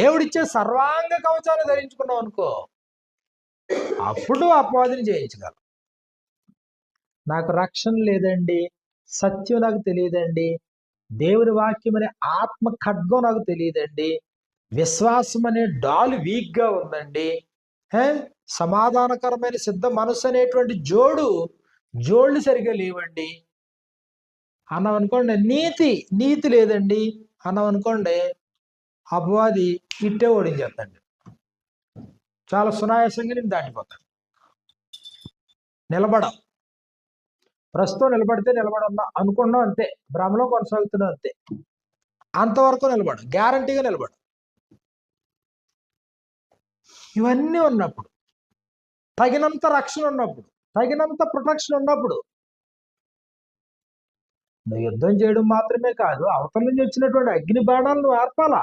దేవుడిచ్చే సర్వాంగ కవచాన్ని ధరించుకున్నావు అనుకో అప్పుడు అపవాదిని జయించగలం. నాకు రక్షణ లేదండి సత్యం నాకు తెలియదండి దేవుని వాక్యం అనే ఆత్మ ఖడ్గం నాకు తెలియదండి విశ్వాసం అనే డాలు వీక్గా ఉందండి. సమాధానకరమైన సిద్ధ మనసు అనేటువంటి జోడు జోళ్ళు సరిగా లేవండి. అన్నాం అనుకోండి నీతి నీతి లేదండి. అన్నాం అనుకోండి అపవాది ఇట్టే ఓడించేస్తాండి. చాలా సునాయాసంగా నేను దాటిపోతాను. నిలబడ ప్రస్తుతం నిలబడితే నిలబడన్నా అనుకున్నాం అంతే. భ్రమలో కొనసాగుతున్నాం అంతే. అంతవరకు నిలబడు గ్యారంటీగా నిలబడు ఇవన్నీ ఉన్నప్పుడు తగినంత రక్షణ ఉన్నప్పుడు తగినంత ప్రొటెక్షన్ ఉన్నప్పుడు నువ్వు యుద్ధం చేయడం మాత్రమే కాదు అవతల నుంచి వచ్చినటువంటి అగ్ని బాణాలను ఆర్పాలా?